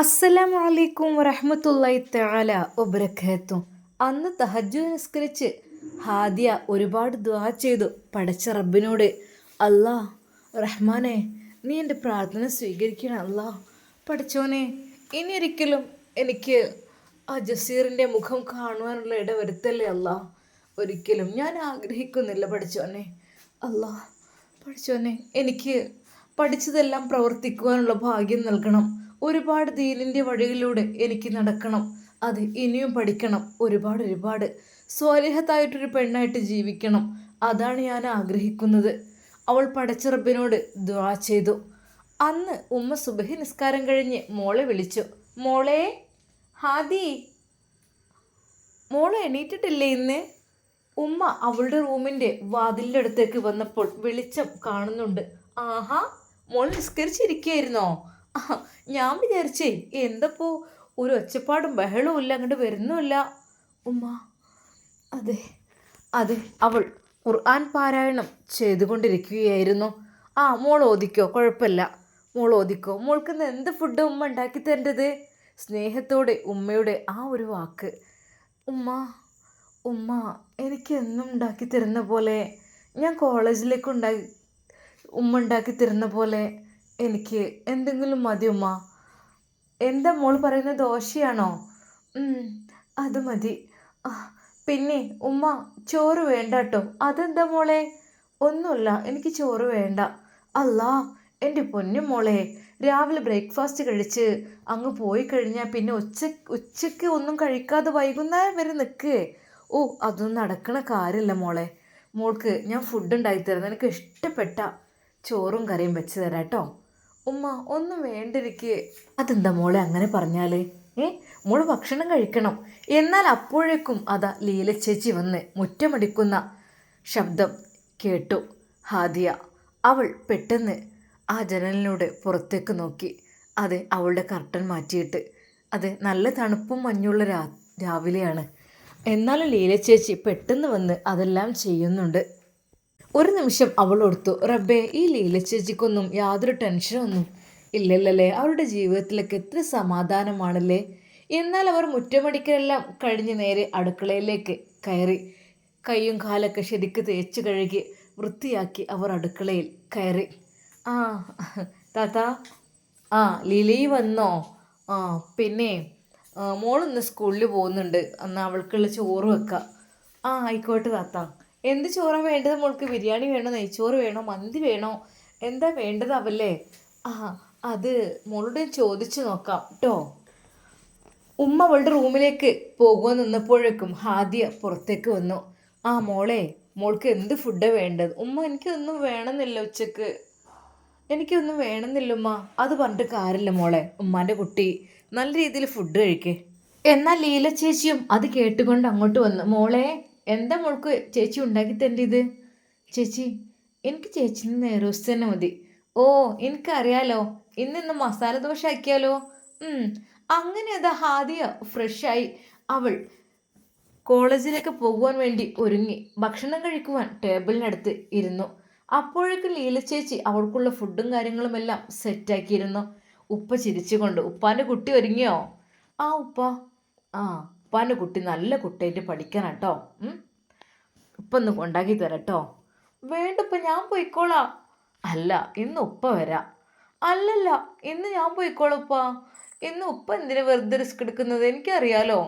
അസ്സലാമു അലൈക്കും വറഹ്മത്തുള്ളാഹി തആല വബറകാതുഹു അന്ന് തഹജ്ജുദ് നിസ്കരിച്ച് ഹാദിയ ഒരുപാട് ദുആ ചെയ്തു പടച്ച റബ്ബിനോട്. അല്ലാ റഹ്മാനെ നീ എന്റെ പ്രാർത്ഥന സ്വീകരിക്കണം അല്ലാ പഠിച്ചോനെ ഇനി ഒരിക്കലും എനിക്ക് ആ ജസീറിന്റെ മുഖം കാണുവാനുള്ള ഇട വരുത്തല്ലേ അല്ലാ ഒരിക്കലും ഞാൻ ആഗ്രഹിക്കുന്നില്ല പഠിച്ചോനെ. അല്ലാ പഠിച്ചോനെ എനിക്ക് പഠിച്ചതെല്ലാം പ്രവർത്തിക്കുവാനുള്ള ഭാഗ്യം നൽകണം. ഒരുപാട് ദീനിന്റെ വഴിയിലൂടെ എനിക്ക് നടക്കണം. അത് ഇനിയും പഠിക്കണം. ഒരുപാട് ഒരുപാട്. സ്വാലിഹത്തായിട്ടൊരു പെണ്ണായിട്ട് ജീവിക്കണം. അതാണ് ഞാൻ ആഗ്രഹിക്കുന്നത്. അവൾ പടച്ചിറപ്പിനോട് ദ്വാ ചെയ്തു. അന്ന് ഉമ്മ സുബഹി നിസ്കാരം കഴിഞ്ഞ് മോളെ വിളിച്ചു. മോളെ ഹാദി മോളെ എണീറ്റിട്ടില്ലേ ഇന്ന്? ഉമ്മ അവളുടെ റൂമിന്റെ വാതിലിന്റെ അടുത്തേക്ക് വന്നപ്പോൾ വെളിച്ചം കാണുന്നുണ്ട്. ആഹാ മോൾ നിസ്കരിച്ചിരിക്കുകയായിരുന്നോ? ഞാൻ വിചാരിച്ചേ എന്തപ്പോ ഒരു ഒച്ചപ്പാടും ബഹളവും ഇല്ല അങ്ങോട്ട് വരുന്നുമില്ല. ഉമ്മ അതെ അതെ അവൾ ഖുർആൻ പാരായണം ചെയ്തുകൊണ്ടിരിക്കുകയായിരുന്നു. ആ മോൾ ഓദിക്കോ കുഴപ്പമില്ല. മോൾ ഓദിക്കോ മോൾക്ക് ഇന്ന് എന്ത് ഫുഡ് ഉമ്മ ഉണ്ടാക്കി തരേണ്ടത്? സ്നേഹത്തോടെ ഉമ്മയുടെ ആ ഒരു വാക്ക്. ഉമ്മ ഉമ്മ എനിക്ക് എന്നും ഉണ്ടാക്കി തരുന്ന പോലെ ഞാൻ കോളേജിലേക്ക് ഉണ്ടാക്കി ഉമ്മ ഉണ്ടാക്കി തരുന്ന പോലെ എനിക്ക് എന്തെങ്കിലും മതി ഉമ്മ. എന്താ മോൾ പറയുന്ന ദോശയാണോ? അത് മതി. പിന്നെ ഉമ്മ ചോറ് വേണ്ട കേട്ടോ. അതെന്താ മോളെ? ഒന്നുമില്ല എനിക്ക് ചോറ് വേണ്ട. അല്ലാ എന്റെ പൊന്നു മോളെ. രാവിലെ ബ്രേക്ക്ഫാസ്റ്റ് കഴിച്ച് അങ്ങ് പോയി കഴിഞ്ഞാൽ പിന്നെ ഉച്ച ഉച്ചയ്ക്ക് ഒന്നും കഴിക്കാതെ വൈകുന്നേരം വരെ നിൽക്കേ. ഓ അതൊന്നും നടക്കണ കാര്യമില്ല മോളെ. മോൾക്ക് ഞാൻ ഫുഡ് ഉണ്ടാക്കി തരുന്നത് എനിക്ക് ഇഷ്ടപ്പെട്ട ചോറും കറിയും വെച്ച് തരാം കേട്ടോ. ഉമ്മ ഒന്നും വേണ്ടിരിക്കേ. അതെന്താ മോളെ അങ്ങനെ പറഞ്ഞാൽ? ഏ? മോൾ ഭക്ഷണം കഴിക്കണം. എന്നാൽ അപ്പോഴേക്കും അതാ ലീല ചേച്ചി വന്ന് മുറ്റമടിക്കുന്ന ശബ്ദം കേട്ടു. ഹാദിയ അവൾ പെട്ടെന്ന് ആ ജനലിലൂടെ പുറത്തേക്ക് നോക്കി. അത് അവളുടെ കർട്ടൻ മാറ്റിയിട്ട്. അത് നല്ല തണുപ്പും മഞ്ഞുള്ള രാ രാവിലെയാണ്. എന്നാലും ലീല ചേച്ചി പെട്ടെന്ന് വന്ന് അതെല്ലാം ചെയ്യുന്നുണ്ട്. ഒരു നിമിഷം അവൾ ഓർത്തു റബ്ബേ ഈ ലീല ചേച്ചിക്കൊന്നും യാതൊരു ടെൻഷനൊന്നും ഇല്ലല്ലേ അവരുടെ ജീവിതത്തിലേക്ക് എത്ര സമാധാനമാണല്ലേ? എന്നാൽ അവർ മുറ്റമടിക്കലെല്ലാം കഴിഞ്ഞ് നേരെ അടുക്കളയിലേക്ക് കയറി കൈയും കാലൊക്കെ ശരിക്ക് തേച്ച് കഴുകി വൃത്തിയാക്കി അവർ അടുക്കളയിൽ കയറി. ആ താത്ത ആ ലിലി വന്നോ? ആ പിന്നെ മോളിന്ന് സ്കൂളിൽ പോകുന്നുണ്ട്. എന്നാൽ അവൾക്കുള്ള ചോറ് വെക്കാം. ആ ആയിക്കോട്ടെ താത്ത. എന്ത് ചോറാണ് വേണ്ടത് മോൾക്ക്? ബിരിയാണി വേണോ? നെയ്ച്ചോറ് വേണോ? മന്തി വേണോ? എന്താ വേണ്ടതാവല്ലേ? ആ അത് മോളോട് ചോദിച്ചു നോക്കാം കേട്ടോ ഉമ്മ അവളുടെ റൂമിലേക്ക് പോകുക നിന്നപ്പോഴേക്കും ഹാദിയ പുറത്തേക്ക് വന്നു. ആ മോളെ മോൾക്ക് എന്ത് ഫുഡാണ് വേണ്ടത്? ഉമ്മ എനിക്കൊന്നും വേണമെന്നില്ല ഉച്ചയ്ക്ക്. എനിക്കൊന്നും വേണമെന്നില്ല ഉമ്മ. അത് പറഞ്ഞിട്ട് കാര്യമില്ല മോളെ. ഉമ്മാന്റെ കുട്ടി നല്ല രീതിയിൽ ഫുഡ് കഴിക്കേ. എന്നാൽ ലീല ചേച്ചിയും അത് കേട്ടുകൊണ്ട് അങ്ങോട്ട് വന്നു. മോളെ എന്താ മോൾക്ക് ചേച്ചി ഉണ്ടാക്കി തരേണ്ടത്? ചേച്ചി എനിക്ക് ചേച്ചിന് നെയ്റോസ്റ്റ് തന്നെ മതി. ഓ എനിക്കറിയാലോ ഇന്ന് ഇന്ന് മസാല ദോശ ആക്കിയാലോ? അങ്ങനെ അത് ഹാദിയ ഫ്രഷായി അവൾ കോളേജിലേക്ക് പോകുവാൻ വേണ്ടി ഒരുങ്ങി. ഭക്ഷണം കഴിക്കുവാൻ ടേബിളിനടുത്ത് ഇരുന്നു. അപ്പോഴേക്കും ലീല ചേച്ചി അവൾക്കുള്ള ഫുഡും കാര്യങ്ങളും എല്ലാം സെറ്റാക്കിയിരുന്നു ഉപ്പ ചിരിച്ചുകൊണ്ട് ഉപ്പാന്റെ കുട്ടി ഒരുങ്ങിയോ? ആ ഉപ്പ. ആ ഉപ്പാന്റെ കുട്ടി നല്ല കുട്ടിയായിട്ട് പഠിക്കണം കേട്ടോ ഉപ്പ ഒന്ന് ഉണ്ടാക്കി തരാട്ടോ. വേണ്ടപ്പ ഞാൻ പോയിക്കോളാം. അല്ല ഇന്ന് ഉപ്പ വരാം. അല്ലല്ല ഇന്ന് ഞാൻ പോയിക്കോളാം ഉപ്പ. ഇന്ന് ഉപ്പ എന്തിനാ വെറുതെ റിസ്ക് എടുക്കുന്നത്? എനിക്കറിയാലോ.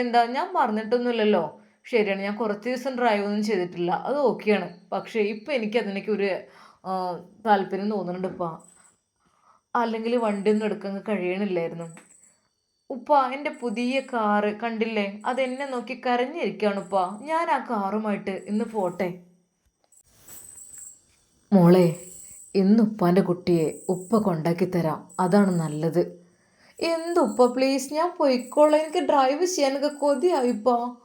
എന്താ ഞാൻ പറഞ്ഞിട്ടൊന്നുമില്ലല്ലോ ശരിയാണ് ഞാൻ കുറച്ച് ദിവസം ഡ്രൈവ് ഒന്നും ചെയ്തിട്ടില്ല. അത് ഓക്കെയാണ്. പക്ഷേ ഇപ്പം എനിക്ക് അതിനൊക്കെ ഒരു താല്പര്യം തോന്നുന്നുണ്ട് ഇപ്പം അല്ലെങ്കിൽ വണ്ടി ഒന്നും എടുക്കാൻ കഴിയണില്ലായിരുന്നു. ഉപ്പ എന്റെ പുതിയ കാറ് കണ്ടില്ലേ? അത് എന്നെ നോക്കി കരഞ്ഞിരിക്കുകയാണ് ഉപ്പ. ഞാൻ ആ കാറുമായിട്ട് ഇന്ന് പോട്ടെ. മോളെ ഇന്ന് ഉപ്പാന്റെ കുട്ടിയെ ഉപ്പ കൊണ്ടാക്കി തരാം. അതാണ് നല്ലത്. എന്തുപ്പ പ്ലീസ് ഞാൻ പോയിക്കോളാം. എനിക്ക് ഡ്രൈവ് ചെയ്യാനൊക്കെ കൊതിയായിപ്പാ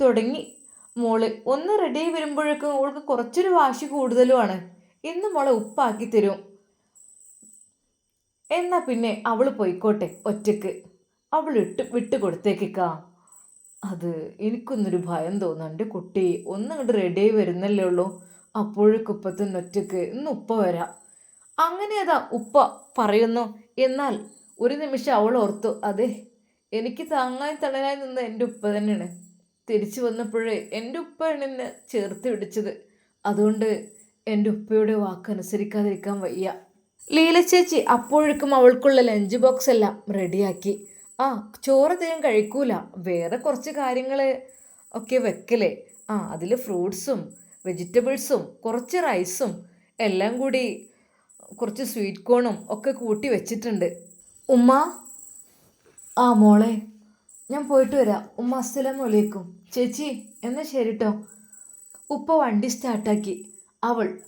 തുടങ്ങി. മോൾ ഒന്ന് റെഡി വരുമ്പോഴേക്കും അവൾക്ക് കുറച്ചൊരു വാശി കൂടുതലുമാണ്. ഇന്ന് മോളെ ഉപ്പാക്കി തരും. എന്നാ പിന്നെ അവൾ പോയിക്കോട്ടെ ഒറ്റയ്ക്ക്. അവൾ ഇട്ട് വിട്ട് കൊടുത്തേക്കാ അത് എനിക്കൊന്നൊരു ഭയം തോന്നുന്നു എന്റെ കുട്ടി. ഒന്നങ്ങോട്ട് റെഡി ആയി വരുന്നല്ലേ ഉള്ളൂ. അപ്പോഴേക്കും നിന്ന് ഒറ്റയ്ക്ക് ഇന്ന് ഉപ്പ വരാം. അങ്ങനെ അതാ ഉപ്പ പറയുന്നു. എന്നാൽ ഒരു നിമിഷം അവൾ ഓർത്തു അതെ എനിക്ക് താങ്ങായി തണലായി നിന്ന് എന്റെ ഉപ്പ തന്നെയാണ്. തിരിച്ചു വന്നപ്പോഴേ എന്റെ ഉപ്പയാണ് എന്നെ ചേർത്ത് പിടിച്ചത്. അതുകൊണ്ട് എന്റെ ഉപ്പയുടെ വാക്കനുസരിക്കാതിരിക്കാൻ വയ്യ. ലീല ചേച്ചി അപ്പോഴേക്കും അവൾക്കുള്ള ലഞ്ച് ബോക്സ് എല്ലാം റെഡിയാക്കി ആ ചോറ് അധികം കഴിക്കൂല. വേറെ കുറച്ച് കാര്യങ്ങൾ ഒക്കെ വെക്കലേ. ആ അതിൽ ഫ്രൂട്ട്സും വെജിറ്റബിൾസും കുറച്ച് റൈസും എല്ലാം കൂടി കുറച്ച് സ്വീറ്റ് കോണും ഒക്കെ കൂട്ടി വെച്ചിട്ടുണ്ട്. ഉമ്മ? ആ മോളെ ഞാൻ പോയിട്ട് വരാം. ഉമ്മ അസ്സലാമു അലൈക്കും. ചേച്ചി എന്നാൽ ശരി കേട്ടോ ഉപ്പ വണ്ടി സ്റ്റാർട്ടാക്കി അവൾ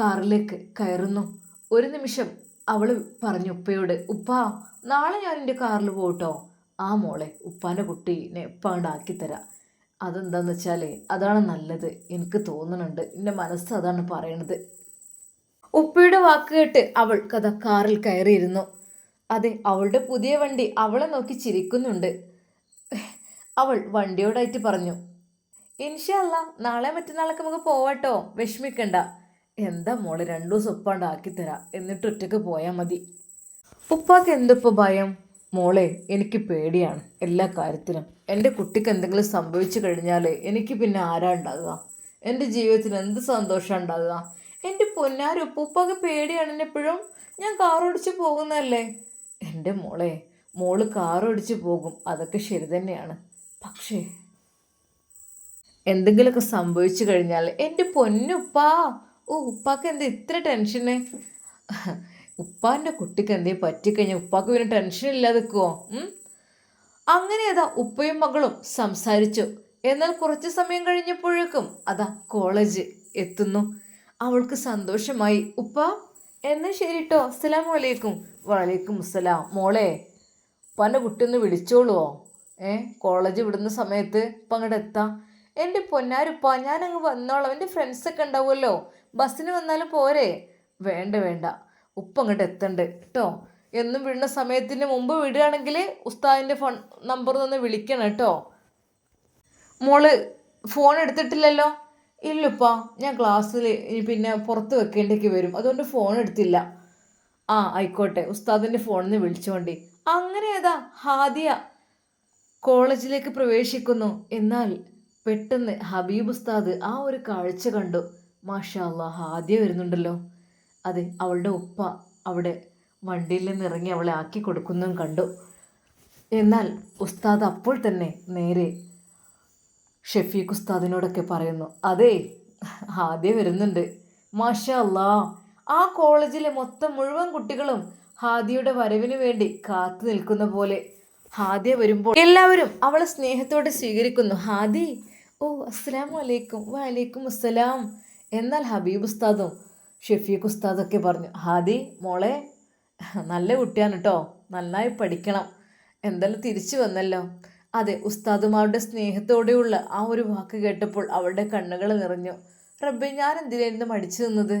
കാറിലേക്ക് കയറുന്നു. ഒരു നിമിഷം അവൾ പറഞ്ഞു ഉപ്പയോട് ഉപ്പ നാളെ ഞാൻ എന്റെ കാറിൽ പോകട്ടോ ആ മോളെ ഉപ്പാന്റെ കുട്ടീനെ ഉപ്പ ആക്കി തരാം. അതെന്താന്ന് വെച്ചാൽ അതാണ് നല്ലത്. എനിക്ക് തോന്നുന്നുണ്ട് എന്റെ മനസ്സ് അതാണ് പറയണത്. ഉപ്പയുടെ വാക്ക് കേട്ട് അവൾ കഥ കാറിൽ കയറിയിരുന്നു. അതെ അവളുടെ പുതിയ വണ്ടി അവളെ നോക്കി ചിരിക്കുന്നുണ്ട്. അവൾ വണ്ടിയോടായിട്ട് പറഞ്ഞു ഇൻഷല്ല നാളെ മറ്റന്നാളൊക്കെ നമുക്ക് പോവാട്ടോ. വിഷമിക്കണ്ട. എന്താ മോൾ രണ്ടു ദിവസം ഉപ്പാണ്ട് ആക്കിത്തരാം എന്നിട്ട് ഒറ്റയ്ക്ക് പോയാൽ മതി. ഉപ്പാക്ക് എന്തിപ്പോൾ ഭയം? മോളെ എനിക്ക് പേടിയാണ് എല്ലാ കാര്യത്തിലും. എന്റെ കുട്ടിക്ക് എന്തെങ്കിലും സംഭവിച്ചു കഴിഞ്ഞാൽ എനിക്ക് പിന്നെ ആരാ ഉണ്ടാകുക എന്റെ ജീവിതത്തിൽ എന്ത് സന്തോഷം ഉണ്ടാകുക എന്റെ പൊന്നാരും ഉപ്പാക്ക് പേടിയാണ് എന്നെപ്പോഴും. ഞാൻ കാറോടിച്ച് പോകുന്നതല്ലേ? എന്റെ മോളെ മോൾ കാറോടിച്ച് പോകും. അതൊക്കെ ശരി തന്നെയാണ്. പക്ഷേ എന്തെങ്കിലുമൊക്കെ സംഭവിച്ചു കഴിഞ്ഞാൽ എന്റെ പൊന്നുപ്പാ ഓ ഉപ്പാക്ക് എന്താ ഇത്ര ടെൻഷന് ഉപ്പാന്റെ കുട്ടിക്ക് എന്തേ പറ്റിക്കഴിഞ്ഞാൽ ഉപ്പാക്ക് പിന്നെ ടെൻഷൻ ഇല്ലാതെ നിൽക്കുമോ അങ്ങനെ അതാ ഉപ്പയും മകളും സംസാരിച്ചു. എന്നാൽ കുറച്ച് സമയം കഴിഞ്ഞപ്പോഴേക്കും അതാ കോളേജ് എത്തുന്നു. അവൾക്ക് സന്തോഷമായി. ഉപ്പ എന്നാൽ ശരി കേട്ടോ അസ്സലാം വലൈക്കും വലൈക്കും അസ്സലാം. മോളെ ഉപ്പാന്റെ കുട്ടി ഒന്ന് വിളിച്ചോളുവോ? ഏ കോളേജ് വിടുന്ന സമയത്ത് ഇപ്പം അങ്ങോട്ട് എത്താം. എന്റെ പൊന്നാരുപ്പ ഞാനങ്ങ് വന്നോളാം. എന്റെ ഫ്രണ്ട്സൊക്കെ ഉണ്ടാവുമല്ലോ. ബസ്സിന് വന്നാലും പോരെ? വേണ്ട വേണ്ട. ഉപ്പ് അങ്ങോട്ട് എത്തണ്ട് കേട്ടോ എന്നും വിടുന്ന സമയത്തിന് മുമ്പ് വിടുകയാണെങ്കിൽ ഉസ്താദിന്റെ ഫോൺ നമ്പർ ഒന്ന് വിളിക്കണം കേട്ടോ മോൾ ഫോൺ എടുത്തിട്ടില്ലല്ലോ? ഇല്ലപ്പാ ഞാൻ ക്ലാസ്സിൽ ഇനി പിന്നെ പുറത്ത് വെക്കേണ്ടേക്ക് വരും. അതുകൊണ്ട് ഫോൺ എടുത്തില്ല. ആ ആയിക്കോട്ടെ. ഉസ്താദിന്റെ ഫോണിൽ നിന്ന് വിളിച്ചോണ്ടി. അങ്ങനെ ഏതാ? ഹാദിയ കോളേജിലേക്ക് പ്രവേശിക്കുന്നു. എന്നാൽ പെട്ടെന്ന് ഹബീബ് ഉസ്താദ് ആ ഒരു കാഴ്ച കണ്ടു. മാഷാ അല്ലാ ഹാദിയ വരുന്നുണ്ടല്ലോ. അതെ അവളുടെ ഉപ്പ അവിടെ വണ്ടിയിൽ നിന്നിറങ്ങി അവളെ ആക്കി കൊടുക്കുന്നതും കണ്ടു. എന്നാൽ ഉസ്താദ് അപ്പോൾ തന്നെ നേരെ ഷെഫീഖ് ഉസ്താദിനോടൊക്കെ പറയുന്നു അതെ ഹാദ്യ വരുന്നുണ്ട്. മാഷാ ആ കോളേജിലെ മൊത്തം മുഴുവൻ കുട്ടികളും ഹാദിയുടെ വരവിന് വേണ്ടി കാത്തു നിൽക്കുന്ന പോലെ ഹാദിയ വരുമ്പോൾ എല്ലാവരും അവളെ സ്നേഹത്തോടെ സ്വീകരിക്കുന്നു. ഹാദി ഓ അസ്സലാമലൈക്കും വലൈക്കും അസ്സലാം. എന്നാൽ ഹബീബ് ഉസ്താദും ഷെഫീഖ് ഉസ്താദൊക്കെ പറഞ്ഞു ഹാദി മോളെ നല്ല കുട്ടിയാണ് കേട്ടോ നന്നായി പഠിക്കണം. എന്തായാലും തിരിച്ചു വന്നല്ലോ. അതെ ഉസ്താദുമാരുടെ സ്നേഹത്തോടെയുള്ള ആ ഒരു വാക്ക് കേട്ടപ്പോൾ അവളുടെ കണ്ണുകൾ നിറഞ്ഞു. റബ്ബെ ഞാൻ എന്തിനായിരുന്നു മടിച്ചു നിന്നത്?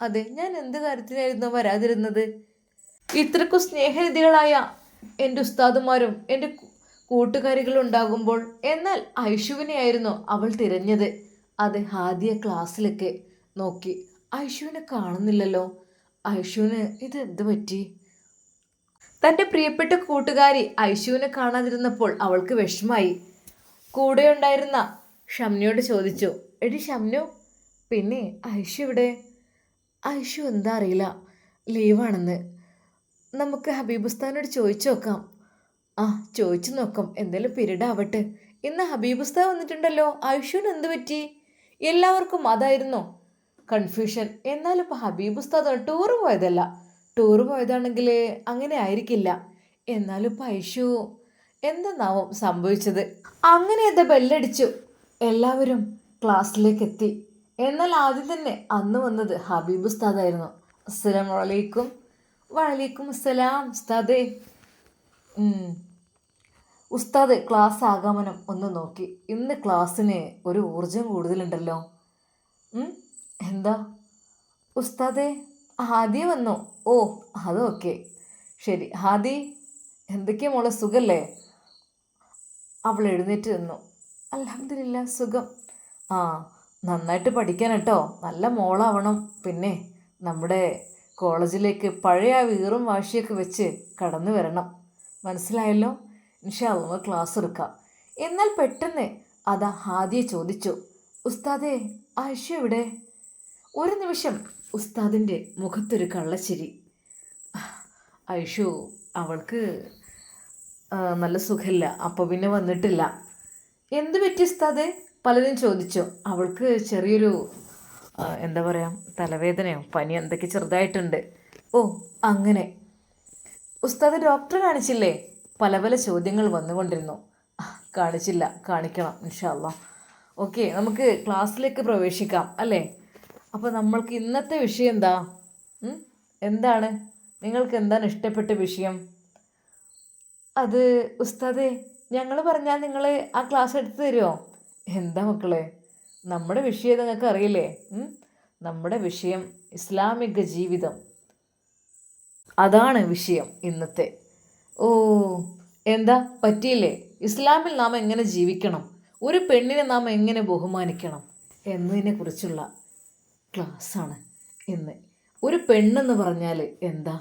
അതെ ഞാൻ എന്ത് കാര്യത്തിനായിരുന്നു വരാതിരുന്നത്? ഇത്രക്കും സ്നേഹനിധികളായ എന്റെ ഉസ്താദുമാരും എന്റെ കൂട്ടുകാരികളും ഉണ്ടാകുമ്പോൾ എന്നാൽ ഐഷുവിനെയായിരുന്നു അവൾ തിരഞ്ഞത്. അത് ഹാദിയ ക്ലാസ്സിലൊക്കെ നോക്കി. ഐഷുവിനെ കാണുന്നില്ലല്ലോ. ഐഷുവിന് ഇത് എന്ത് പറ്റി? തന്റെ പ്രിയപ്പെട്ട കൂട്ടുകാരി ഐഷുവിനെ കാണാതിരുന്നപ്പോൾ അവൾക്ക് വിഷമായി കൂടെയുണ്ടായിരുന്ന ഷംനയോട് ചോദിച്ചു എടി ഷംനു പിന്നെ ഐഷു ഇവിടെ ഐഷു എന്താ അറിയില്ല ലീവാണെന്ന്. നമുക്ക് ഹബീബുസ്താനോട് ചോദിച്ചു നോക്കാം. ആ ചോദിച്ചു നോക്കാം. എന്തെങ്കിലും പീരീഡ് ആവട്ടെ ഇന്ന് ഹബീബുസ്താൻ വന്നിട്ടുണ്ടല്ലോ. ഐഷുവിന് എന്ത് പറ്റി? എല്ലാവർക്കും അതായിരുന്നോ കൺഫ്യൂഷൻ എന്നാലും ഇപ്പോൾ ഹബീബുസ്താദ് ടൂറ് പോയതല്ല. ടൂറ് പോയതാണെങ്കിൽ അങ്ങനെ ആയിരിക്കില്ല. എന്നാലും ഇപ്പം ഐഷു എന്തെന്നാവും സംഭവിച്ചത്? അങ്ങനെ അത് ബെല്ലടിച്ചു. എല്ലാവരും ക്ലാസ്സിലേക്ക് എത്തി എന്നാൽ ആദ്യം തന്നെ അന്ന് വന്നത് ഹബീബ് ഉസ്താദായിരുന്നു. അസ്സലാം വലൈക്കും വലൈക്കും അസ്സലാം. ഉസ്താദേ. ഉസ്താദ് ക്ലാസ് ആഗമനം ഒന്ന് നോക്കി. ഇന്ന് ക്ലാസ്സിന് ഒരു ഊർജം കൂടുതലുണ്ടല്ലോ. എന്താ? ഉസ്താദെ ഹാദി വന്നു? ഓ അത് ഓക്കെ. ശരി ഹാദി എന്തൊക്കെയാ മോളെ സുഖല്ലേ? അവൾ എഴുന്നേറ്റ് നിന്നു. അലഹമില്ല സുഖം. ആ നന്നായിട്ട് പഠിക്കാൻ കേട്ടോ. നല്ല മോളാവണം. പിന്നെ നമ്മുടെ കോളേജിലേക്ക് പഴയ വീറും വാശിയൊക്കെ വെച്ച് കടന്നു വരണം. മനസ്സിലായല്ലോ? നമുക്ക് ക്ലാസ് എടുക്കാം. എന്നാൽ പെട്ടെന്ന് അതാ ഹാദിയെ ചോദിച്ചു ഉസ്താദേ ആയിഷ എവിടെ? ഒരു നിമിഷം ഉസ്താദിന്റെ മുഖത്തൊരു കള്ളച്ചിരി. ഐഷു അവൾക്ക് നല്ല സുഖമില്ല അപ്പോൾ പിന്നെ വന്നിട്ടില്ല. എന്ത് പറ്റി ഉസ്താദേ? പലരും ചോദിച്ചു. അവൾക്ക് ചെറിയൊരു എന്താ പറയുക തലവേദനയോ പനി എന്തൊക്കെ ചെറുതായിട്ടുണ്ട്. ഓ അങ്ങനെ. ഉസ്താദ് ഡോക്ടറെ കാണിച്ചില്ലേ? പല പല ചോദ്യങ്ങൾ വന്നുകൊണ്ടിരുന്നു. കാണിച്ചില്ല. കാണിക്കണം ഇൻഷാല്ല ഓക്കെ നമുക്ക് ക്ലാസ്സിലേക്ക് പ്രവേശിക്കാം അല്ലേ? അപ്പോൾ നമ്മൾക്ക് ഇന്നത്തെ വിഷയം എന്താ? എന്താണ്? നിങ്ങൾക്ക് എന്താണ് ഇഷ്ടപ്പെട്ട വിഷയം? അത് ഉസ്താദെ ഞങ്ങൾ പറഞ്ഞാൽ നിങ്ങൾ ആ ക്ലാസ് എടുത്തു തരുമോ എന്താ മക്കളെ? നമ്മുടെ വിഷയം നിങ്ങൾക്ക് അറിയില്ലേ? നമ്മുടെ വിഷയം ഇസ്ലാമിക ജീവിതം. അതാണ് വിഷയം ഇന്നത്തെ. ഓ എന്താ? പറ്റിയില്ലേ? ഇസ്ലാമിൽ നാം എങ്ങനെ ജീവിക്കണം? ഒരു പെണ്ണിനെ നാം എങ്ങനെ ബഹുമാനിക്കണം? എന്നതിനെ കുറിച്ചുള്ള ക്ലാസ്സാണ് ഇന്ന്. ഒരു പെണ്ണെന്ന് പറഞ്ഞാൽ എന്താ?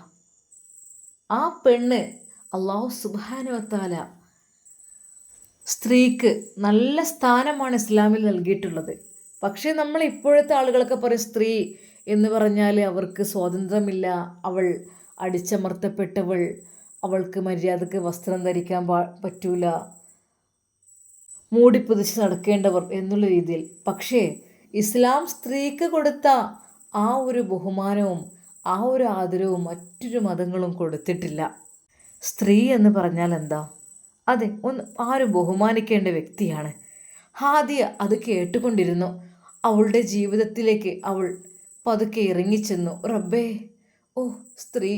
ആ പെണ്ണ് അള്ളാഹു സുബാനുവത്താല സ്ത്രീക്ക് നല്ല സ്ഥാനമാണ് ഇസ്ലാമിൽ നൽകിയിട്ടുള്ളത്. പക്ഷേ നമ്മൾ ഇപ്പോഴത്തെ ആളുകളൊക്കെ പറയും സ്ത്രീ എന്ന് പറഞ്ഞാൽ അവർക്ക് സ്വാതന്ത്ര്യമില്ല അവൾ അടിച്ചമർത്തപ്പെട്ടവൾ അവൾക്ക് മര്യാദയ്ക്ക് വസ്ത്രം ധരിക്കാൻ പാ പറ്റൂല. മൂടിപ്പൊതിച്ച് നടക്കേണ്ടവർ എന്നുള്ള രീതിയിൽ. പക്ഷേ ഇസ്ലാം സ്ത്രീക്ക് കൊടുത്ത ആ ഒരു ബഹുമാനവും ആ ഒരു ആദരവും മറ്റൊരു മതങ്ങളും കൊടുത്തിട്ടില്ല. സ്ത്രീ എന്ന് പറഞ്ഞാൽ എന്താ? അതെ ഒന്ന് ആരും ബഹുമാനിക്കേണ്ട വ്യക്തിയാണ്. ഹാദിയ അത് കേട്ടുകൊണ്ടിരുന്നു. അവളുടെ ജീവിതത്തിലേക്ക് അവൾ പതുക്കെ ഇറങ്ങിച്ചെന്നു. റബ്ബേ ഓ സ്ത്രീ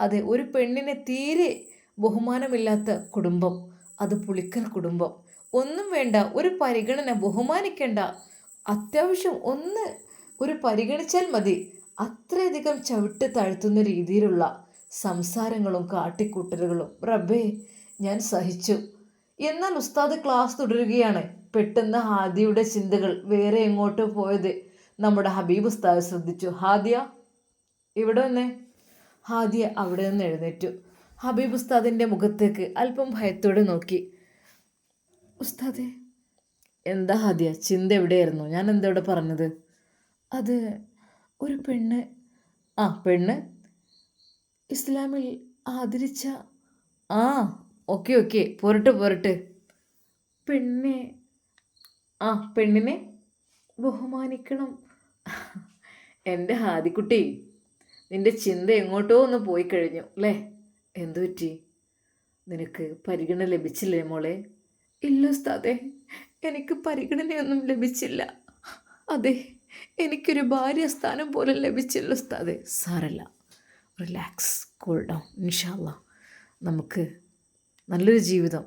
അതെ ഒരു പെണ്ണിനെ തീരെ ബഹുമാനമില്ലാത്ത കുടുംബം അത് പുളിക്കൽ കുടുംബം. ഒന്നും വേണ്ട ഒരു പരിഗണന ബഹുമാനിക്കേണ്ട. അത്യാവശ്യം ഒന്ന് ഒരു പരിഗണിച്ചാൽ മതി. അത്രയധികം ചവിട്ട് താഴ്ത്തുന്ന രീതിയിലുള്ള സംസാരങ്ങളും കാട്ടിക്കൂട്ടലുകളും. റബ്ബേ ഞാൻ സഹിച്ചു. എന്നാൽ ഉസ്താദ് ക്ലാസ് തുടരുകയാണ്. പെട്ടെന്ന് ഹാദിയുടെ ചിന്തകൾ വേറെ എങ്ങോട്ട് പോയത് നമ്മുടെ ഹബീബ് ഉസ്താദ് ശ്രദ്ധിച്ചു. ഹാദിയ ഇവിടെ വന്നേ ഹാദിയ അവിടെ നിന്ന് എഴുന്നേറ്റു. ഹബീബ് ഉസ്താദിന്റെ മുഖത്തേക്ക് അല്പം ഭയത്തോടെ നോക്കി. ഉസ്താദേ എന്താ ഹാദിയ? ചിന്ത എവിടെയായിരുന്നു? ഞാൻ എന്താ ഇവിടെ പറഞ്ഞത്? അത് ഒരു പെണ്ണ്. ആ പെണ്ണ്? ഇസ്ലാമിൽ ആദരിച്ച ആ ഓക്കെ ഓക്കെ. പോരട്ടെ പോരട്ടെ. പെണ്ണെ ആ പെണ്ണിനെ ബഹുമാനിക്കണം. എന്റെ ഹാദിക്കുട്ടി നിന്റെ ചിന്ത എങ്ങോട്ടോ ഒന്ന് പോയി കഴിഞ്ഞു അല്ലേ? എന്തു പറ്റി? നിനക്ക് പരിഗണന ലഭിച്ചില്ലേ മോളെ? ഇല്ല ഉസ്താദേ എനിക്ക് പരിഗണനയൊന്നും ലഭിച്ചില്ല. അതെ എനിക്കൊരു ഭാര്യ സ്ഥാനം പോലും ലഭിച്ചില്ല ഉസ്താദേ. സാരല്ല റിലാക്സ് കൂൾ ഡൗൺ ഇൻഷാല്ല നമുക്ക് നല്ലൊരു ജീവിതം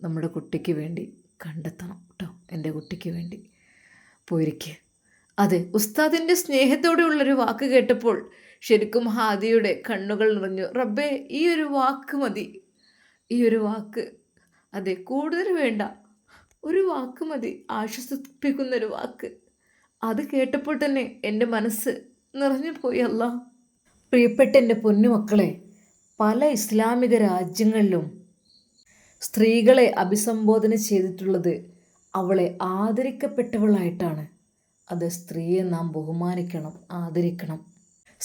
നമ്മുടെ കുട്ടിക്ക് വേണ്ടി കണ്ടെത്തണം കേട്ടോ എന്റെ കുട്ടിക്ക് വേണ്ടി. പോയിരിക്കുക അതെ ഉസ്താദിന്റെ സ്നേഹത്തോടെയുള്ളൊരു വാക്ക് കേട്ടപ്പോൾ ശരിക്കും ഹാദിയുടെ കണ്ണുകൾ നിറഞ്ഞു. റബ്ബേ ഈ ഒരു വാക്ക് മതി. ഈ ഒരു വാക്ക്. അതെ കൂടുതൽ വേണ്ട. ഒരു വാക്ക് മതി. ആശ്വസിപ്പിക്കുന്ന ഒരു വാക്ക്. അത് കേട്ടപ്പോൾ തന്നെ എന്റെ മനസ്സ് നിറഞ്ഞു പോയി അല്ല. പ്രിയപ്പെട്ട എന്റെ പൊന്നുമക്കളെ പല ഇസ്ലാമിക രാജ്യങ്ങളിലും സ്ത്രീകളെ അഭിസംബോധന ചെയ്തിട്ടുള്ളത് അവളെ ആദരിക്കപ്പെട്ടവളായിട്ടാണ്. അത് സ്ത്രീയെ നാം ബഹുമാനിക്കണം ആദരിക്കണം.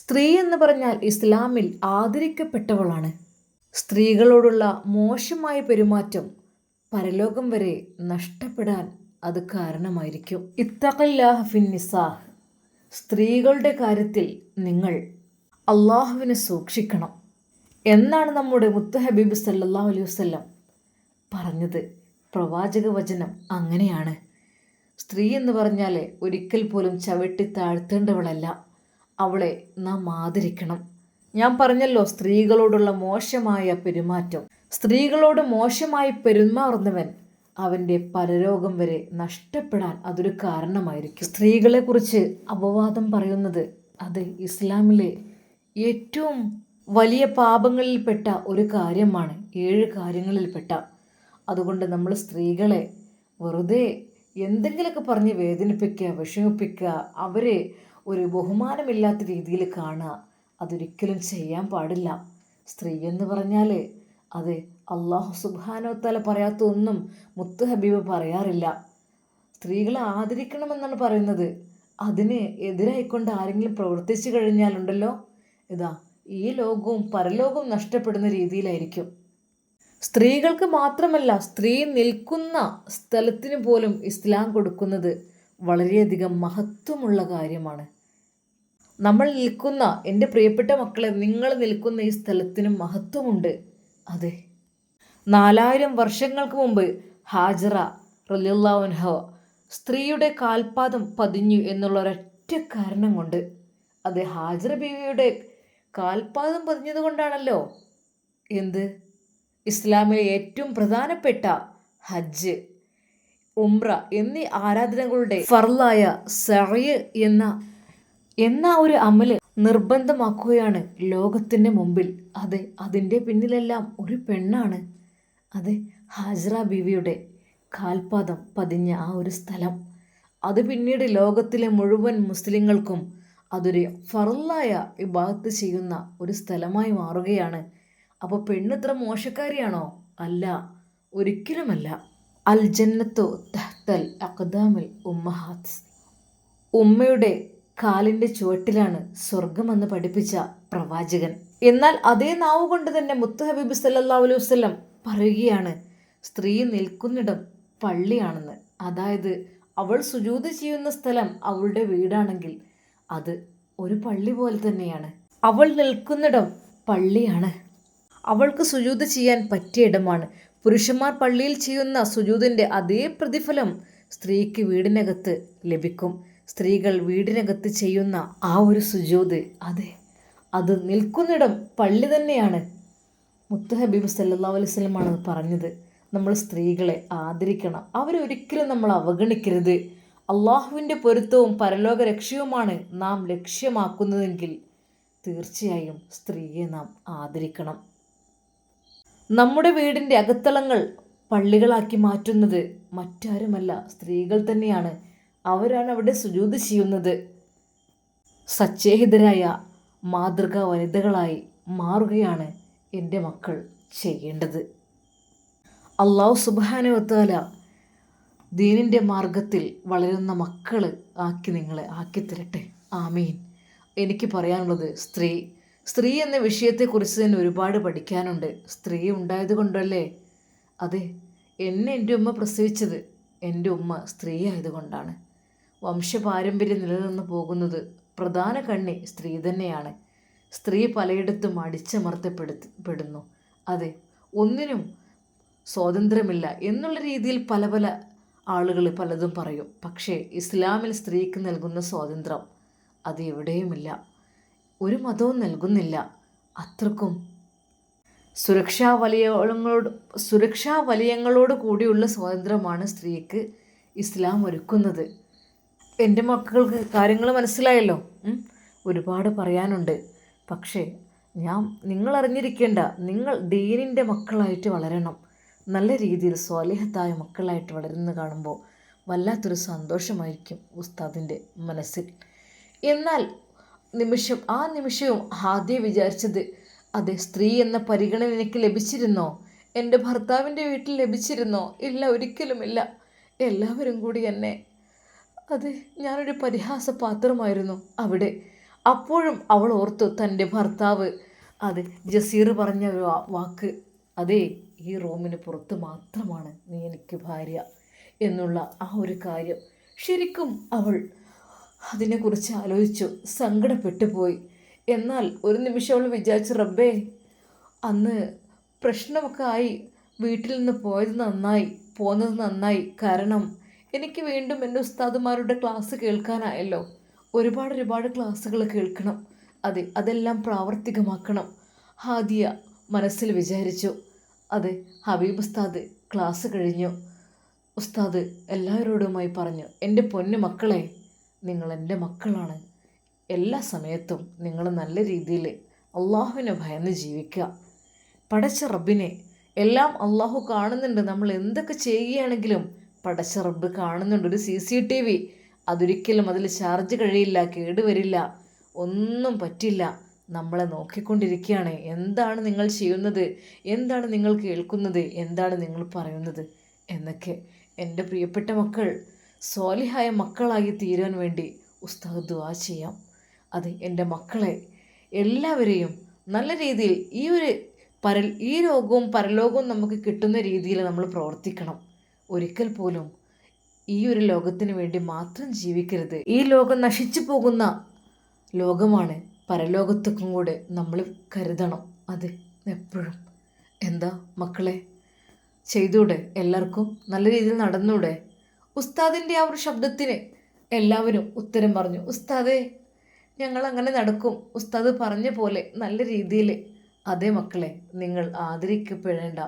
സ്ത്രീ എന്ന് പറഞ്ഞാൽ ഇസ്ലാമിൽ ആദരിക്കപ്പെട്ടവളാണ്. സ്ത്രീകളോടുള്ള മോശമായ പെരുമാറ്റം പരലോകം വരെ നഷ്ടപ്പെടാൻ അത് കാരണമായിരിക്കും. ഇത്തഖല്ലാഹ് ഫിൻ നിസാഹ്. സ്ത്രീകളുടെ കാര്യത്തിൽ നിങ്ങൾ അള്ളാഹുവിനെ സൂക്ഷിക്കണം എന്നാണ് നമ്മുടെ മുത്തഹബീബ് സല്ലല്ലാഹു അലൈഹി വസല്ലം പറഞ്ഞത്. പ്രവാചക വചനം അങ്ങനെയാണ്. സ്ത്രീ എന്ന് പറഞ്ഞാൽ ഒരിക്കൽ പോലും ചവിട്ടി താഴ്ത്തേണ്ടവളല്ല. അവളെ നാം ആദരിക്കണം. ഞാൻ പറഞ്ഞല്ലോ സ്ത്രീകളോടുള്ള മോശമായ പെരുമാറ്റം. സ്ത്രീകളോട് മോശമായി പെരുമാറുന്നവൻ അവന്റെ പരരോഗം വരെ നഷ്ടപ്പെടാൻ അതൊരു കാരണമായിരിക്കും. സ്ത്രീകളെക്കുറിച്ച് അപവാദം പറയുന്നത് അത് ഇസ്ലാമിലെ ഏറ്റവും വലിയ പാപങ്ങളിൽപ്പെട്ട ഒരു കാര്യമാണ് ഏഴ് കാര്യങ്ങളിൽപ്പെട്ട. അതുകൊണ്ട് നമ്മൾ സ്ത്രീകളെ വെറുതെ എന്തെങ്കിലുമൊക്കെ പറഞ്ഞ് വേദനിപ്പിക്കുക വിഷമിപ്പിക്കുക അവരെ ഒരു ബഹുമാനമില്ലാത്ത രീതിയിൽ കാണുക. അതൊരിക്കലും ചെയ്യാൻ പാടില്ല. സ്ത്രീ എന്ന് പറഞ്ഞാൽ അത് അള്ളാഹു സുബാനോത്തല പറയാത്ത ഒന്നും മുത്ത് ഹബീബ് പറയാറില്ല. സ്ത്രീകളെ ആദരിക്കണമെന്നാണ് പറയുന്നത്. അതിന് എതിരായിക്കൊണ്ട് ആരെങ്കിലും പ്രവർത്തിച്ചു കഴിഞ്ഞാലുണ്ടല്ലോ? ഇതാ ഈ ലോകവും പരലോകവും നഷ്ടപ്പെടുന്ന രീതിയിലായിരിക്കും. സ്ത്രീകൾക്ക് മാത്രമല്ല സ്ത്രീ നിൽക്കുന്ന സ്ഥലത്തിന് പോലും ഇസ്ലാം കൊടുക്കുന്നത് വളരെയധികം മഹത്വമുള്ള കാര്യമാണ്. നമ്മൾ നിൽക്കുന്ന എന്റെ പ്രിയപ്പെട്ട മക്കളെ നിങ്ങൾ നിൽക്കുന്ന ഈ സ്ഥലത്തിന് മഹത്വമുണ്ട്. അതെ. നാലായിരം വർഷങ്ങൾക്ക് മുമ്പ് ഹാജറ റലിയുള്ളവൻഹ സ്ത്രീയുടെ കാൽപാദം പതിഞ്ഞു എന്നുള്ള ഒരൊറ്റ കാരണം കൊണ്ട്. അത് ഹാജറ ബീവിയുടെ കാൽപാദം പതിഞ്ഞത് കൊണ്ടാണല്ലോ. എന്ത്? ഇസ്ലാമിലെ ഏറ്റവും പ്രധാനപ്പെട്ട ഹജ്ജ് ഉംറ എന്നീ ആരാധനകളുടെ ഫർലായ സറയ് എന്ന എന്ന ഒരു അമൽ നിർബന്ധമാക്കുകയാണ് ലോകത്തിന്റെ മുമ്പിൽ. അതെ അതിന്റെ പിന്നിലെല്ലാം ഒരു പെണ്ണാണ്. അതെ ഹാജറ ബീവിയുടെ കാൽപാദം പതിഞ്ഞ ആ ഒരു സ്ഥലം. അത് പിന്നീട് ലോകത്തിലെ മുഴുവൻ മുസ്ലിങ്ങൾക്കും അതൊരു ഫറലായ വിഭാഗത്ത് ചെയ്യുന്ന ഒരു സ്ഥലമായി മാറുകയാണ്. അപ്പോൾ പെണ്ണിത്ര മോശക്കാരിയാണോ? അല്ല ഒരിക്കലുമല്ല. അൽ ജന്നത്തു തഹ്തൽ അഖദാമിൽ ഉമ്മഹാത്ത് ഉമ്മയുടെ കാലിന്റെ ചുവട്ടിലാണ് സ്വർഗമെന്ന് പഠിപ്പിച്ച പ്രവാചകൻ. എന്നാൽ അതേ നാവ് കൊണ്ട് തന്നെ മുത്ത് ഹബീബ് സല്ലാ അലൈഹി വസ്ലം പറയുകയാണ് സ്ത്രീ നിൽക്കുന്നിടം പള്ളിയാണെന്ന്. അതായത് അവൾ സുജൂത് ചെയ്യുന്ന സ്ഥലം അവളുടെ വീടാണെങ്കിൽ അത് ഒരു പള്ളി പോലെ തന്നെയാണ്. അവൾ നിൽക്കുന്നിടം പള്ളിയാണ്. അവൾക്ക് സുജൂത് ചെയ്യാൻ പറ്റിയ ഇടമാണ്. പുരുഷന്മാർ പള്ളിയിൽ ചെയ്യുന്ന സുജൂതിന്റെ അതേ പ്രതിഫലം സ്ത്രീക്ക് വീടിനകത്ത് ലഭിക്കും. സ്ത്രീകൾ വീടിനകത്ത് ചെയ്യുന്ന ആ ഒരു സുജൂത് അതെ അത് നിൽക്കുന്നിടം പള്ളി തന്നെയാണ്. മുത്തഹബീബ് സല്ലാ അലൈഹി സ്വലമാണ് പറഞ്ഞത്. നമ്മൾ സ്ത്രീകളെ ആദരിക്കണം. അവരെ ഒരിക്കലും നമ്മൾ അവഗണിക്കരുത്. അള്ളാഹുവിന്റെ പൊരുത്തവും പരലോക രക്ഷയുമാണ് നാം ലക്ഷ്യമാക്കുന്നതെങ്കിൽ തീർച്ചയായും സ്ത്രീയെ നാം ആദരിക്കണം. നമ്മുടെ വീടിന്റെ അകത്തളങ്ങൾ പള്ളികളാക്കി മാറ്റുന്നത് മറ്റാരുമല്ല സ്ത്രീകൾ തന്നെയാണ്. അവരാണ് അവിടെ സുജൂത് ചെയ്യുന്നത്. സച്ചേഹിതരായ മാതൃകാ വനിതകളായി മാറുകയാണ് എന്റെ മക്കൾ ചെയ്യേണ്ടത്. അള്ളാഹു സുബാനുവത്താല ദീനിന്റെ മാർഗത്തിൽ വളരുന്ന മക്കൾ ആക്കി നിങ്ങളെ ആക്കി തരട്ടെ. ആമീൻ. എനിക്ക് പറയാനുള്ളത് സ്ത്രീ സ്ത്രീ എന്ന വിഷയത്തെക്കുറിച്ച് തന്നെ ഒരുപാട് പഠിക്കാനുണ്ട്. സ്ത്രീ ഉണ്ടായത് കൊണ്ടല്ലേ? അതെ എന്നെ എന്റെ ഉമ്മ പ്രസവിച്ചത് എന്റെ ഉമ്മ സ്ത്രീ ആയതുകൊണ്ടാണ് വംശപാരമ്പര്യം നിലനിന്ന് പോകുന്നത് പ്രധാന കണ്ണി സ്ത്രീ തന്നെയാണ്. സ്ത്രീ പലയിടത്തും അടിച്ചമർത്തപ്പെടുന്നു അതെ ഒന്നിനും സ്വാതന്ത്ര്യമില്ല എന്നുള്ള രീതിയിൽ പല പല ആളുകൾ പലതും പറയും. പക്ഷേ ഇസ്ലാമിൽ സ്ത്രീക്ക് നൽകുന്ന സ്വാതന്ത്ര്യം അത് എവിടെയുമില്ല. ഒരു മതവും നൽകുന്നില്ല. അത്രക്കും സുരക്ഷാ വലയങ്ങളോട് സുരക്ഷാ വലയങ്ങളോട് കൂടിയുള്ള സ്വാതന്ത്ര്യമാണ് സ്ത്രീക്ക് ഇസ്ലാം ഒരുക്കുന്നത്. എന്റെ മക്കൾക്ക് കാര്യങ്ങൾ മനസ്സിലായല്ലോ. ഒരുപാട് പറയാനുണ്ട്. പക്ഷേ ഞാൻ നിങ്ങൾ അറിഞ്ഞിരിക്കേണ്ട നിങ്ങൾ ദീനിന്റെ മക്കളായിട്ട് വളരണം. നല്ല രീതിയിൽ സ്വാലിഹത്തായ മക്കളായിട്ട് വളരുന്ന കാണുമ്പോൾ വല്ലാത്തൊരു സന്തോഷമായിരിക്കും ഉസ്താദിന്റെ മനസ്സിൽ. എന്നാൽ നിമിഷം ആ നിമിഷവും ആദ്യം വിചാരിച്ചത് അതെ സ്ത്രീ എന്ന പരിഗണന എനിക്ക് ലഭിച്ചിരുന്നോ? എന്റെ ഭർത്താവിന്റെ വീട്ടിൽ ലഭിച്ചിരുന്നോ? ഇല്ല ഒരിക്കലുമില്ല. എല്ലാവരും കൂടി എന്നെ അതെ ഞാനൊരു പരിഹാസ പാത്രമായിരുന്നു അവിടെ. അപ്പോഴും അവൾ ഓർത്തു തന്റെ ഭർത്താവ്. അത് ജസീർ പറഞ്ഞ വാക്ക്. അതെ ഈ റൂമിന് പുറത്ത് മാത്രമാണ് നീ എനിക്ക് ഭാര്യ എന്നുള്ള ആ ഒരു കാര്യം. ശരിക്കും അവൾ അതിനെക്കുറിച്ച് ആലോചിച്ചു സങ്കടപ്പെട്ടു പോയി. എന്നാൽ ഒരു നിമിഷം അവൾ വിചാരിച്ചു റബ്ബേ അന്ന് പ്രശ്നമൊക്കെ ആയി. വീട്ടിൽ നിന്ന് പോയത് നന്നായി പോന്നത് നന്നായി. കാരണം എനിക്ക് വീണ്ടും എന്റെ ഉസ്താദുമാരുടെ ക്ലാസ് കേൾക്കാനായല്ലോ. ഒരുപാട് ഒരുപാട് ക്ലാസ്സുകൾ കേൾക്കണം. അതെ അതെല്ലാം പ്രാവർത്തികമാക്കണം. ഹാദിയ മനസ്സിൽ വിചാരിച്ചു. അതെ ഹബീബ് ഉസ്താദ് ക്ലാസ് കഴിഞ്ഞു. ഉസ്താദ് എല്ലാവരോടുമായി പറഞ്ഞു എന്റെ പൊന്നു മക്കളെ നിങ്ങൾ എന്റെ മക്കളാണ്. എല്ലാ സമയത്തും നിങ്ങൾ നല്ല രീതിയിൽ അള്ളാഹുവിനെ ഭയന്ന് ജീവിക്കുക. പടച്ച റബ്ബിനെ എല്ലാം അള്ളാഹു കാണുന്നുണ്ട്. നമ്മൾ എന്തൊക്കെ ചെയ്യുകയാണെങ്കിലും പടച്ച റബ്ബ് കാണുന്നുണ്ട്. ഒരു സി സി ടി വി അതൊരിക്കലും അതിൽ ചാർജ് കഴിയില്ല കേടുവരില്ല ഒന്നും പറ്റില്ല. നമ്മളെ നോക്കിക്കൊണ്ടിരിക്കുകയാണ്. എന്താണ് നിങ്ങൾ ചെയ്യുന്നത്? എന്താണ് നിങ്ങൾ കേൾക്കുന്നത്? എന്താണ് നിങ്ങൾ പറയുന്നത്? എന്നൊക്കെ എന്റെ പ്രിയപ്പെട്ട മക്കൾ സ്വാലിഹായ മക്കളായി തീരാൻ വേണ്ടി ഉസ്താദ് ദുആ ചെയ്യാം. അത് എന്റെ മക്കളെ എല്ലാവരെയും നല്ല രീതിയിൽ ഈ ഒരു പര ഈ ലോകവും പരലോകവും നമുക്ക് കിട്ടുന്ന രീതിയിൽ നമ്മൾ പ്രവർത്തിക്കണം. ഒരിക്കൽ പോലും ഈ ഒരു ലോകത്തിന് വേണ്ടി മാത്രം ജീവിക്കരുത്. ഈ ലോകം നശിച്ചു പോകുന്ന ലോകമാണ് പരലോകത്തൊക്കെ കൂടെ നമ്മൾ കരുതണം. അത് എപ്പോഴും. എന്താ മക്കളെ? ചെയ്തൂടെ? എല്ലാവർക്കും നല്ല രീതിയിൽ നടന്നൂടെ? ഉസ്താദിന്റെ ആ ഒരു ശബ്ദത്തിന് എല്ലാവരും ഉത്തരം പറഞ്ഞു. ഉസ്താദെ ഞങ്ങൾ അങ്ങനെ നടക്കും. ഉസ്താദ് പറഞ്ഞ പോലെ നല്ല രീതിയിൽ. അതേ മക്കളെ നിങ്ങൾ ആദരിക്കപ്പെടേണ്ട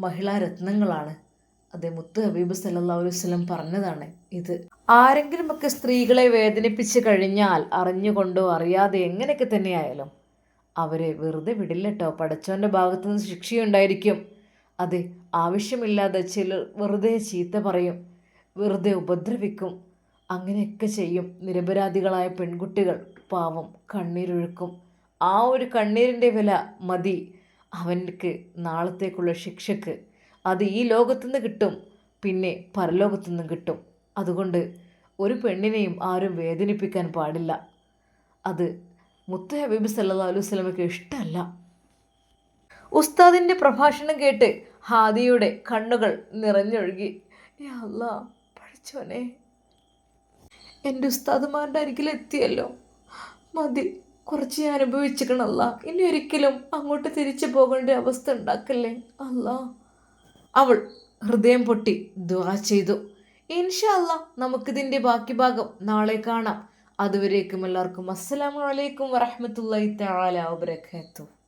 മഹിളാ രത്നങ്ങളാണ് അതെ മുത്ത് ഹബീബ് അലൈഹി വസല്ലം പറഞ്ഞതാണ് ഇത്. ആരെങ്കിലുമൊക്കെ സ്ത്രീകളെ വേദനിപ്പിച്ച് കഴിഞ്ഞാൽ അറിഞ്ഞുകൊണ്ടോ അറിയാതെ എങ്ങനെയൊക്കെ തന്നെയായാലും അവരെ വെറുതെ വിടില്ല കേട്ടോ പടച്ചോന്റെ ഭാഗത്തു നിന്ന് ശിക്ഷയുണ്ടായിരിക്കും. അതെ ആവശ്യമില്ലാതെ ചിലർ വെറുതെ ചീത്ത പറയും വെറുതെ ഉപദ്രവിക്കും അങ്ങനെയൊക്കെ ചെയ്യും. നിരപരാധികളായ പെൺകുട്ടികൾ പാവം കണ്ണീരൊഴുക്കും. ആ ഒരു കണ്ണീരിന്റെ വില മതി അവൻക്ക് നാളത്തേക്കുള്ള ശിക്ഷക്ക്. അത് ഈ ലോകത്തുനിന്ന് കിട്ടും. പിന്നെ പരലോകത്തുനിന്നും കിട്ടും. അതുകൊണ്ട് ഒരു പെണ്ണിനെയും ആരും വേദനിപ്പിക്കാൻ പാടില്ല. അത് മുത്ത ഹബീബ് സല്ലാ അലൈഹി സ്വലമയ്ക്ക് ഇഷ്ടമല്ല. ഉസ്താദിന്റെ പ്രഭാഷണം കേട്ട് ഹാദിയുടെ കണ്ണുകൾ നിറഞ്ഞൊഴുകി അല്ല പഠിച്ചോനെ എന്റെ ഉസ്താദുമാരുടെ അരികിൽ എത്തിയല്ലോ. മതി കുറച്ച് ഞാൻ അനുഭവിച്ചിക്കണല്ല ഇനി ഒരിക്കലും അങ്ങോട്ട് തിരിച്ചു പോകേണ്ട അവസ്ഥ ഉണ്ടാക്കല്ലേ? അല്ലാ അവൾ ഹൃദയം പൊട്ടി ദുആ ചെയ്തു. ഇൻഷല്ല നമുക്കിതിന്റെ ബാക്കി ഭാഗം നാളെ കാണാം. അതുവരേക്കും എല്ലാവർക്കും അസ്സലാമു അലൈക്കും വറഹ്മത്തുള്ളാഹി തആല വബറകാതുഹു.